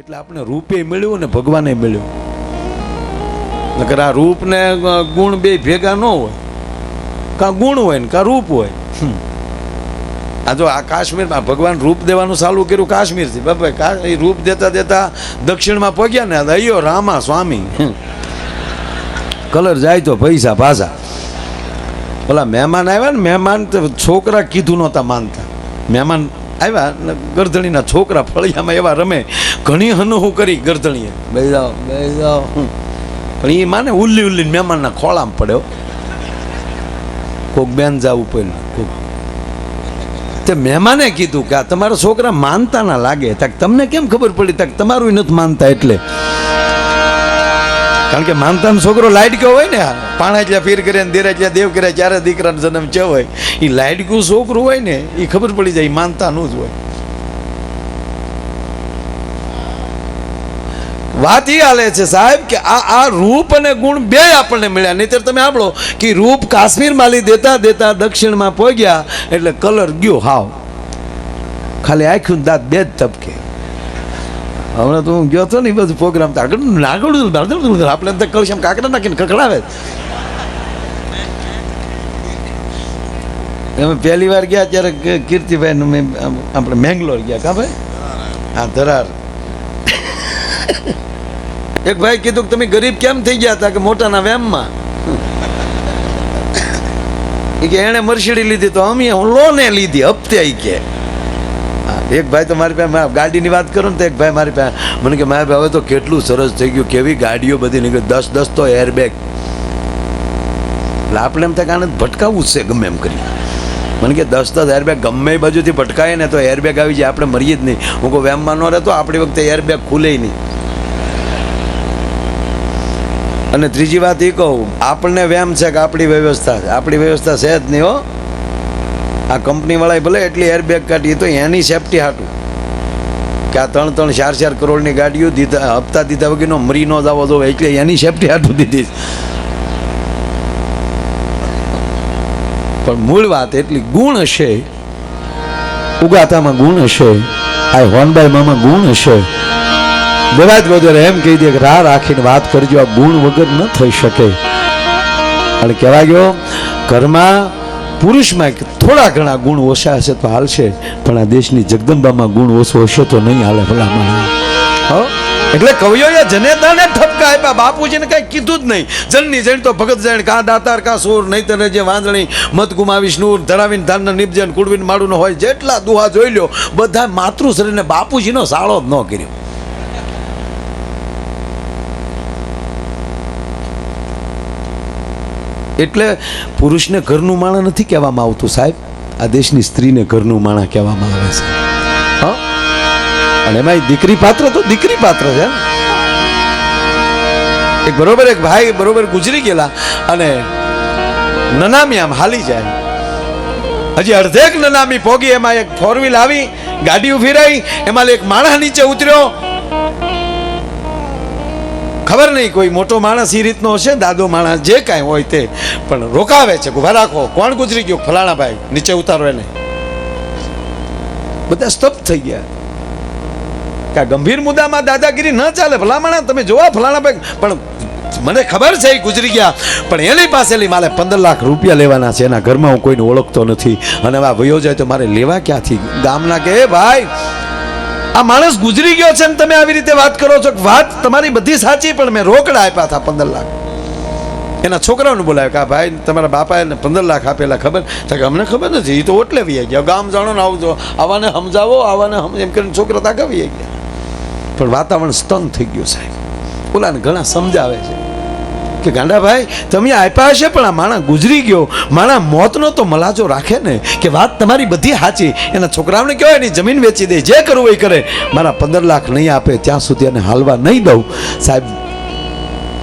એટલે આપણે રૂપે મળ્યું ને ભગવાને મળ્યું આ રૂપ ને ગુણ બે ભેગા ન હોય. કાં ગુણ હોય ને કાં રૂપ હોય. આ જો આ કાશ્મીરમાં ભગવાન રૂપ દેવાનું ચાલુ કર્યું કાશ્મીરથી. બાપા રૂપ દેતા દેતા દક્ષિણમાં પગ્યા ને અયો રામા સ્વામી. કલર જાય તો પૈસા પાછા. ઓલા મહેમાન આવ્યા ને, મહેમાન છોકરા કીધું નહોતા માનતા. મહેમાન આવ્યા ગરધણીના છોકરા ફળિયામાં એવા રમે. ઘણી હનુહું કરી ગરધણીએ બે જાઓ બે જાઓ. હમ. પણ એ માને ઉલ્લી ઉલ્લીને મહેમાનના ખોળામાં પડ્યો કોક બેન જાવું પડ્યું કોક. તે મહેમાને કીધું કે આ તમારા છોકરા માનતા ના લાગે. તક તમને કેમ ખબર પડી? તક તમારું નથી માનતા એટલે. કારણ કે માનતાનો છોકરો લાડક્યો હોય ને પાણા જ્યાં ફીર કરે ને દેરા જ્યાં દેવ કરે ત્યારે દીકરાનો જન્મ છે હોય. એ લાડક્યું છોકરું હોય ને એ ખબર પડી જાય ઈ માનતાનું જ હોય. વાત એ હાલે છે સાહેબ કે આ આ રૂપ અને ગુણ બે આપણને મળ્યા. નહીતર તમે સાંભળો કે રૂપ કાશ્મીરમાં લઈ દેતા દેતા દક્ષિણમાં પહોંચ્યા એટલે કલર ગયો હાવ. ખાલી આખ્યું દાંત બે જ તબકે હમણાં તો હું ગયો હતો ને એ બધું પ્રોગ્રામ તો આગળ આગળ આપણે તો કલશ કાકડા નાખીને કકડાવે અમે પહેલી વાર ગયા ત્યારે ક- કીર્તિભાઈ મેં આપણે મેંગ્લોર ગયા. કા ભાઈ? હા, ધરાર. એક ભાઈ કીધું કે તમે ગરીબ કેમ થઈ ગયા હતા કે મોટાના વ્યામમાં? કે એણે મર્સિડી લીધી તો અમે લોને લીધી, હપ્તે કે. એક ભાઈ તો મારી પાસે ગાડીની વાત કરું ને તો એક ભાઈ મારી પાસે, મને કે મારા હવે તો કેટલું સરસ થઈ ગયું, કેવી ગાડીઓ બધી નીકળી, દસ દસ તો એરબેગ એટલે આપણે એમ થાય કે આને ભટકાવવું છે ગમે એમ કરી મને કે દસ દસ એરબેગ ગમે બાજુથી ભટકાય ને તો એરબેગ આવી જાય, આપણે મરીએ જ નહીં. હું કહું વેમમાં ન રહેતો, આપણી વખતે એરબેગ ખુલે નહીં. અને ત્રીજી વાત એ કહું, આપણને વેમ છે કે આપણી વ્યવસ્થા આપણી વ્યવસ્થા છે જ નહીં હો. આ કંપનીવાળાએ ભલે એટલી એરબેગ કાઢી તો એની સેફટી હાટું. કે આ ત્રણ ત્રણ ચાર ચાર કરોડની ગાડીઓ દીધા, હપ્તા દીધા વગરનો મરી ન જવો દો એટલે એની સેફટી હાટું દીધી પણ મૂળ વાત એટલી, ગુણ હશે. ઉગાતામાં ગુણ હશે. આ હોનબાઈમાં ગુણ હશે. દેવાજ વગર એમ કહી દે કે રાહ રાખીને વાત કરજો, આ ગુણ વગર ન થઈ શકે. અને કહેવા ગયો, ઘરમાં પુરુષમાં થોડા ઘણા ગુણ ઓછા હશે તો હાલશે, પણ આ દેશની જગદંબામાં ગુણ ઓછો હશે તો નહીં હાલે ભલામણ. હો? એટલે કવિઓએ જનેતાને ઠપકા આપ્યા, બાપુજીને કઈ કીધું જ નહીં. જનની જણ તો ભગત જણ, કા દાતાર, કા સૂર નહીં તને જે વાંદણી મત ગુમાવીશ નૂર, ધરાવીને ધાનના નિપજન કુડવીને માડું હોય, જેટલા દુહા જોઈ લ્યો બધા માતૃશ્રીને બાપુજીનો સાળો જ ન કર્યો. એટલે પુરુષને ઘરનું માણા નથી કહેવામાં આવતું સાહેબ. આ દેશની સ્ત્રીને ઘરનું માણા કહેવામાં આવે છે. અને એમાં દીકરી પાત્ર તો દીકરી પાત્ર છે એક બરોબર એક ભાઈ બરોબર ગુજરી ગયેલા અને નનામી આમ હાલી જાય. હજી અડધેક નનામી પોગી, એમાં એક ફોર વ્હીલ આવી, ગાડી ઊભી રહી, એમાં એક માણસ નીચે ઉતર્યો. ખબર નહીં, કોઈ મોટો માણસ એ રીતનો હશે દાદો માણસ જે કાંઈ હોય તે. પણ રોકાવે છે, ઊભા રાખો. કોણ ગુજરી ગયો? ફલાણા ભાઈ નીચે ઉતારો એને. બધા સ્તબ્ધ થઈ ગયા. કે ગંભીર મુદ્દામાં દાદાગીરી ન ચાલે. ફલામણા તમે જોવા ફલાણા ભાઈ પણ મને ખબર છે એ ગુજરી ગયા. પણ એની પાસેલી મારે પંદર લાખ રૂપિયા લેવાના છે. એના ઘરમાં હું કોઈને ઓળખતો નથી. અને આ વયો જાય તો મારે લેવા ક્યાંથી? ગામના કે ભાઈ આ માણસ ગુજરી ગયો છે તમે આવી રીતે વાત કરો છો વાત તમારી બધી સાચી, પણ મેં રોકડા આપ્યા હતા પંદર લાખ. એના છોકરાઓને બોલાવ્યો કે આ ભાઈ તમારા બાપાએ એને પંદર લાખ આપેલા ખબર? તો કે અમને ખબર નથી એ તો ઓટલે વી ગયા. ગામ જાણો ને આવજો. આવાને સમજાવો, આવાને એમ કરીને છોકરા તાકા વી ગયા. પણ વાતાવરણ સ્તન થઈ ગયું સાહેબ. ઓલાને ઘણા સમજાવે છે. કે ગાંડાભાઈ તમે આપ્યા હશે પણ આ માણા ગુજરી ગયો. માણા મોતનો તો મલાજો રાખે ને કે વાત તમારી બધી સાચી. એના છોકરાઓને કહેવાય એની જમીન વેચી દે, જે કરવું એ કરે. મારા પંદર લાખ નહીં આપે, ત્યાં સુધી એને હાલવા નહીં દઉં. સાહેબ,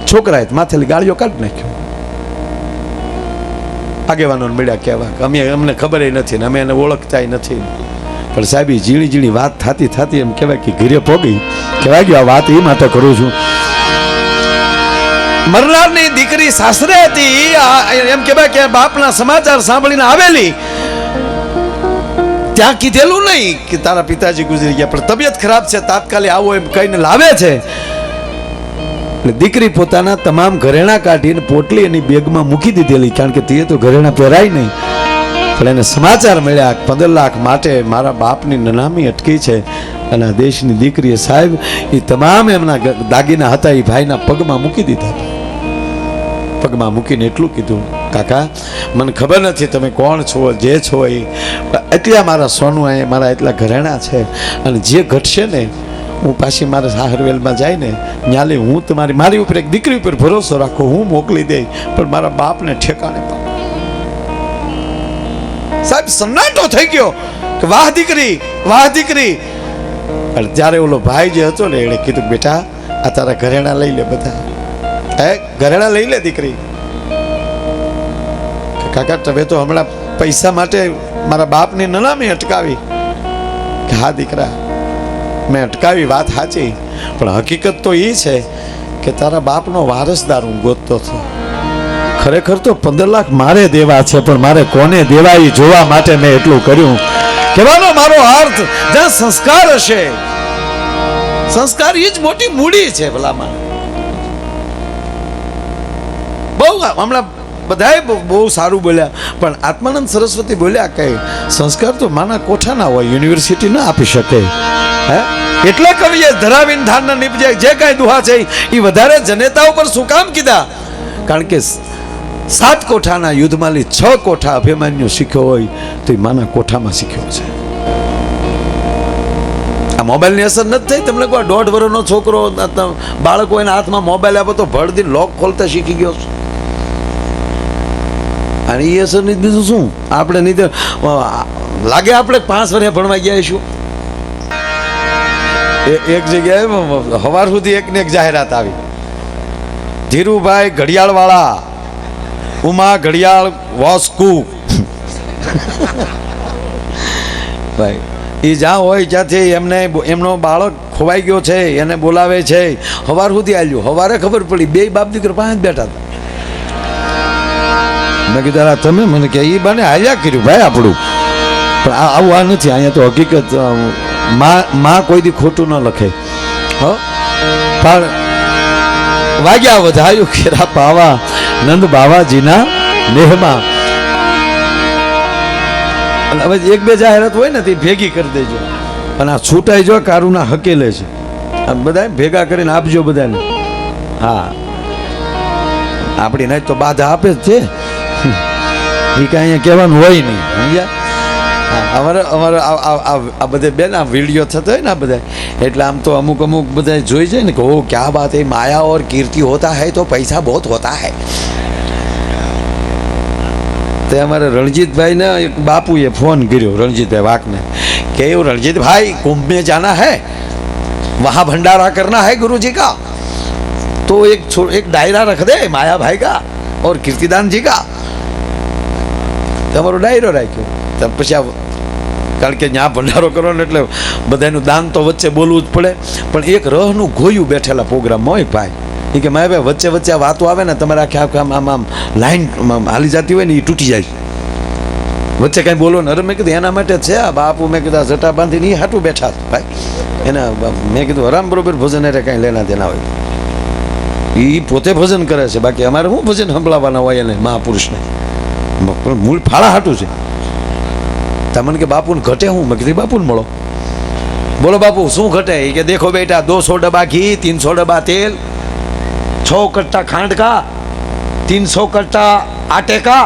છોકરાએ માથેલી ગાળીઓ કાઢી નાખ્યો. આગેવાનો મળ્યા કહેવા અમે અમને ખબર નથી ને, અમે એને ઓળખતા નથી. પણ સાહેબ ઝીણી ઝીણી વાત થતી થતી એમ કહેવાય કે ઘીરે પોગી. કહેવાય ગયો આ વાત એ માટે કરું છું. મરનારની દીકરી સાસરે હતી. એમ કહેવાય કે બાપના સમાચાર સાંભળીને આવેલી. ત્યાં કીધેલું નહીં કે તારા પિતાજી ગુજરી ગયા, પણ તબિયત ખરાબ છે, તાત્કાલિક આવો એમ કહીને લાવે છે. દીકરી પોતાના તમામ ઘરેણા કાઢીને પોટલી એની બેગમાં મૂકી દીધેલી, કારણ કે તે તો ઘરેણા પહેરાય નહીં. પણ એને સમાચાર મળ્યા, પંદર લાખ માટે મારા બાપની નનામી અટકી છે અને દેશની દીકરીએ સાહેબ, એ તમામ એમના દાગીના હતા, એ ભાઈના પગમાં મૂકી દીધા પગમાં મૂકીને એટલું કીધું, કાકા, મને ખબર નથી તમે કોણ છો, જે છો એ. એટલા મારા સોનું અહીંયા મારા એટલા ઘરેણા છે અને જે ઘટશે ને, હું પાછી મારા સાહરવેલમાં જાય ને ન્યાલે હું તમારી, મારી ઉપર એક દીકરી ઉપર ભરોસો રાખો, હું મોકલી દઈ પણ મારા બાપને ઠેકાણે સાહેબ, સન્નાટો થઈ ગયો કે વાહ દીકરી વાહ દીકરી. જ્યારે ઓલો ભાઈ જે હતો ને એણે કીધું, બેટા, આ તારા ઘરેણા લઈ લે બધા. હે, ઘરેણા લઈ લે દીકરી. કાકા, તમે તો હમણાં પૈસા માટે મારા બાપની નનામી અટકાવી. હા દીકરા, મેં અટકાવી વાત સાચી, પણ હકીકત તો એ છે કે તારા બાપનો વારસદાર હું ગોતતો હતો. ખરેખર તો પંદર લાખ મારે દેવા છે, પણ મારે કોને દેવા એ જોવા માટે મેં એટલું કર્યું. કહેવાનો મારો અર્થ, જ્યાં સંસ્કાર હશે, સંસ્કાર એ જ મોટી મૂડી છે ભલામાં બહુ હમણાં બધાએ બહુ- સારું બોલ્યા. પણ આત્માનંદ સરસ્વતી બોલ્યા કે સંસ્કાર તો માના કોઠાના હોય યુનિવર્સિટી ના આપી શકે. હે? એટલે કવિએ ધરાવીને ધારના નીપજે જે કાંઈ દુહા છે એ વધારે જનેતા ઉપર શું કામ કીધા? કારણ કે સાત કોઠાના યુદ્ધમાંથી છ કોઠા અભિમાન્યુ શીખ્યો હોય, તો એ માના કોઠામાં શીખ્યો છે. આ મોબાઈલની અસર નથી થઈ? તમને કોઈ દોઢ વર્ષનો છોકરો બાળકો એના હાથમાં મોબાઈલ આપો તો ભળદી લોક ખોલતા શીખી ગયો છે. અને એ અસર નહીં, બીજું શું? આપણે નહીં લાગે આપણે પાંચ વર્ષે ભણવા ગયા છું એક જગ્યાએ હવાર સુધી એક ને એક જાહેરાત આવી. ધીરુભાઈ ઘડિયાળવાળા, ઉમા ઘડિયાળ વોસ્કુ. ભાઈ એ જ્યાં હોય ત્યાંથી એમને એમનો બાળક ખોવાઈ ગયો છે, એને બોલાવે છે. હવાર સુધી આવ્યું હવારે ખબર પડી, બે બાપ દીકરા જ બેઠા હતા. મેં કીધું તમે મને કે એ બાને હાલ્યા કર્યું, ભાઈ આપણું. પણ આ આવું આ નથી, અહીંયા તો હકીકતમાં માં કોઈ દી ખોટું ન લખે. હો? પણ વાગ્યા વધાયું ખેરા પાવા નંદ બાવાજીના નેહમાં. અને હવે એક બે જાહેરાત હોય ને, તે ભેગી કરી દેજો. અને આ છૂટાઈ જો, કારુના હકેલે છે. આ બધા ભેગા કરીને આપજો બધાને. હા. આપણી નાચ તો બાધા આપે જ છે. એ કાંઈ અહીંયા કહેવાનું હોય નહીં સમજ્યા હા, અમારે અમારે આ- આ આ- આ બધે બેન આ વિડીયો થતો હોય ને આ બધા એટલે આમ તો અમુક અમુક બધા જોઈ જાય ને કે ઓ ક્યાં બાત है माया और कीर्ति होता है तो पैसा बहुत होता है તે અમારે રણજીતભાઈને એક બાપુએ ફોન કર્યો રણજીતભાઈ વાકને કે એવું રણજીતભાઈ कुंभ में जाना है वहाँ भंडारा करना है गुरु जी का तो एक छो- एक डायरा रख दे माया भाई का और कीर्तिदान जी का તમારો ડાયરો રાખ્યો. તો પછી આ કારણ કે ત્યાં ભંડારો કરો એટલે બધાનું દાન તો વચ્ચે બોલવું જ પડે. પણ એક રહનું ગોયું બેઠેલા પ્રોગ્રામમાં હોય ભાઈ. એ કે મારે ભાઈ, વચ્ચે વચ્ચે આ વાતો આવે ને, તમારે આખે આખા આમ આમ લાઈન હાલી જતી હોય ને એ તૂટી જાય. વચ્ચે કાંઈ બોલો ને, અરે મેં કીધું એના માટે છે આ બાપુ, મેં કીધું આ જટા બાંધીને એ હાટું બેઠા ભાઈ. એના મેં કીધું, હરામ બરોબર ભજન એટલે કાંઈ લેના દેના હોય. એ પોતે ભજન કરે છે, બાકી અમારે શું ભજન સંભળાવવાના હોય એને મહાપુરુષને? પણ મૂળ ફાળા હાટું છે તમને કે બાપુને ઘટે હું મેં કીધું બાપુને મળો બોલો બાપુ શું ઘટે એ કે દેખો બેટા દो सौ डब्बा घी तीन सौ डब्बा तेल छः कट्टा खांड का तीन सौ कट्टा आटे का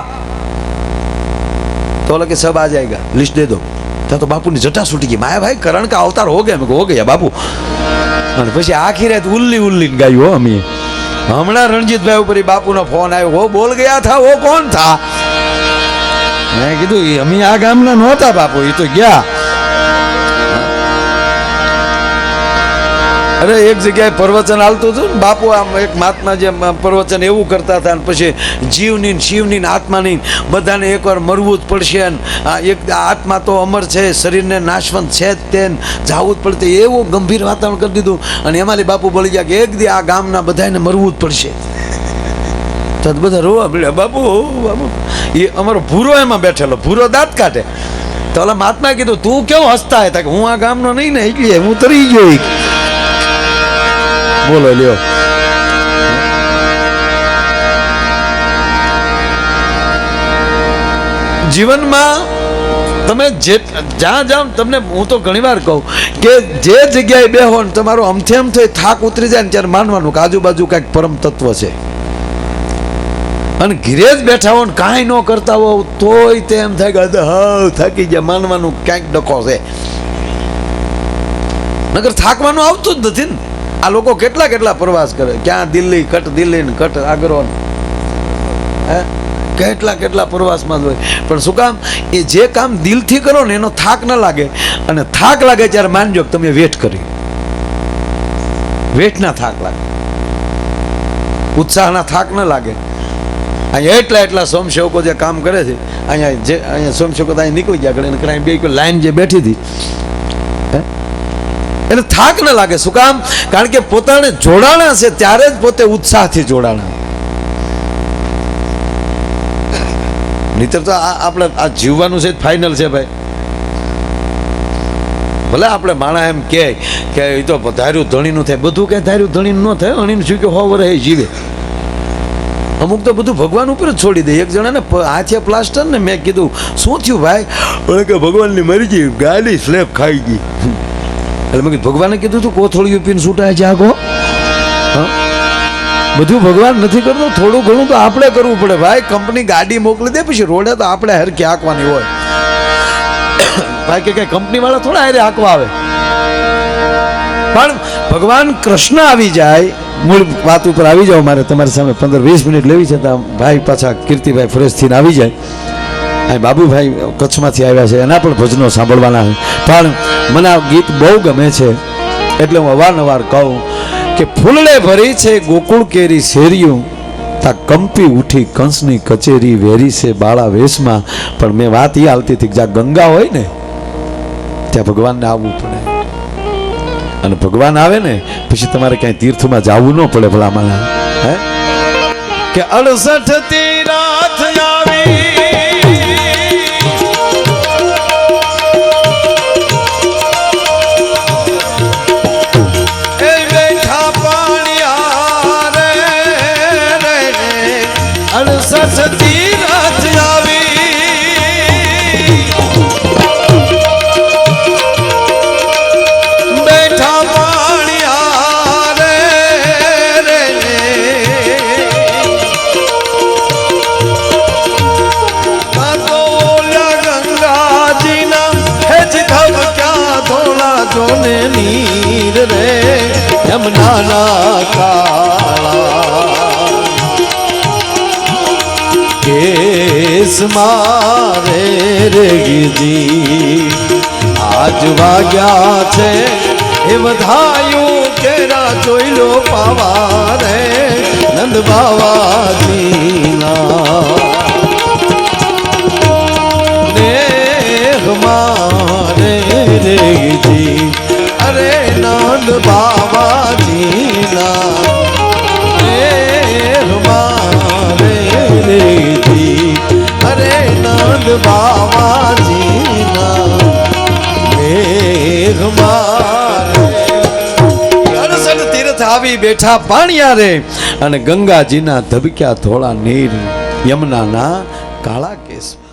तो लगे सब आ जाएगा लिस्ट दे दो ત્યાં તો બાપુની જટા છૂટી ગઈ માયા ભાઈ કરણ કા અવતાર હો ગયા મેં કહ્યું, હો ગયા બાપુ અને પછી આખી રાત ઉલ્લી ઉલ્લી ગાયું હો અમે હમણાં રણજીતભાઈ ઉપર ઈ બાપુનો ફોન આવ્યો હો બોલ ગયા થા વો કોણ થા મેં કીધું એ અમે આ ગામના નહોતા બાપુ એ તો ગયા. અરે, એક જગ્યાએ પ્રવચન હાલતું હતું ને, બાપુ, આમ એક મહાત્મા જે પ્રવચન એવું કરતા હતા ને પછી જીવની શિવની આત્માની બધાને એકવાર મરવું જ પડશે એક આત્મા તો અમર છે, શરીરને નાશવંત છે જ તે જાવું જ પડશે, એવું ગંભીર વાતાવરણ કરી દીધું. અને એમાંથી બાપુ બોલી ગયા કે એક દી આ ગામના બધાને મરવું જ પડશે. તો બધા રોવા મળ્યા. બાપુ બાપુ, એ અમારો ભૂરો એમાં બેઠેલો, ભૂરો દાંત કાઢે. તો ઓલા મહાત્મા કીધું, તું કેવું હસતા હતા? કે હું આ ગામનો નહીં ને એટલે હું તરી ગયો. બોલો, લ્યો. જીવનમાં તમે જે, જ્યાં જાઓ તમને, હું તો ઘણીવાર કહું કે જે જગ્યાએ બેહો ને તમારો અમથે અમથે થાક ઉતરી જાય ને ત્યારે માનવાનું કે આજુબાજુ કાંઈક પરમ તત્વ છે. અને ઘીરે જ બેઠા હો ને કાંઈ ન કરતા હોવ તોય તે એમ થાય કે હવ થાકી ગયા, માનવાનું ક્યાંક ડખો છે. નગર થાકવાનું આવતું જ નથી ને. આ લોકો કેટલા કેટલા પ્રવાસ કરે, ક્યાં દિલ્હી, કટ દિલ્હી ને કટ આગ્રો હે? કેટલા કેટલા પ્રવાસમાં જ હોય. પણ શું કામ? એ જે કામ દિલથી કરો ને, એનો થાક ન લાગે. અને થાક લાગે ત્યારે માનજો તમે વેઠ કરી. વેઠના થાક લાગે. ઉત્સાહના થાક ન લાગે. અહીંયા એટલા એટલા સોમસેવકો જે કામ કરે છે, અહીંયા જે અહીંયા સ્વયંસેવકો અહીં નીકળી ગયા કરે અને બે લાઈન જે બેઠી હતી? એને થાક ન લાગે, શું કામ? કારણ કે પોતાને જોડાણા છે, ત્યારે જ પોતે ઉત્સાહથી જોડાણા. નહીતર તો આ આપણે આ જીવવાનું છે ફાઇનલ છે ભાઈ. ભલે આપણે માણા એમ કે એ તો ધાર્યું ધણીનું થાય, બધું કે ધાર્યું ધણીનું ન થાય, અણીનું શું કે હો વરે જીવે. અમુક તો બધું ભગવાન ઉપર જ છોડી દે. એક જણાને હાથે પ્લાસ્ટર ને મેં કીધું, શું થયું ભાઈ? કે ભગવાનની મરી ગઈ, ગાડી સ્લેબ ખાઈ ગઈ. એટલે મેં ભગવાને કીધું તું કોથળીયું પીને છૂટાય જાગો હા? બધું ભગવાન નથી કરતો, થોડું ઘણું તો આપણે કરવું પડે ભાઈ. કંપની ગાડી મોકલી દે, પછી રોડે તો આપણે હરકી હાંકવાની હોય. ભાઈ કે કંઈ કંપની વાળા થોડા હારે હાંકવા આવે. પણ ભગવાન કૃષ્ણ આવી જાય મૂળ વાત ઉપર આવી જાવ મારે તમારી સામે પંદર વીસ મિનિટ લેવી છે, તો ભાઈ પાછા કીર્તિભાઈ ફરેશથી આવી જાય. અહીં બાબુભાઈ કચ્છમાંથી આવ્યા છે, એના પણ ભજનો સાંભળવાના પણ મને આ ગીત બહુ ગમે છે, એટલે હું અવારનવાર કહું કે ફૂલડે ભરી છે ગોકુળ કેરી શેરીયું, તા કંપી ઉઠી કંસની કચેરી વેરી છે બાળા વેશમાં. પણ મેં વાત એ હાલતી હતી જ્યાં ગંગા હોય ને, ત્યાં ભગવાનને આવવું પડે. અને ભગવાન આવે ને, પછી તમારે ક્યાંય તીર્થમાં જવું ન પડે ભલામાં હે? કે અડસઠ તીરાથ આવી. આવી. યમુનાના કાળા કેસ મારે રેગીજી આજ વાગ્યા છે એ વધાયું કેરા જોઈ લો પાવા રે નંદ બાવાજીના દેહ મારે રેગીજી અરે તીર્થ આવી બેઠા પાણિયા રે અને ગંગાજીના ધબક્યા થોડા નીર યમુનાના કાળા કેસમાં.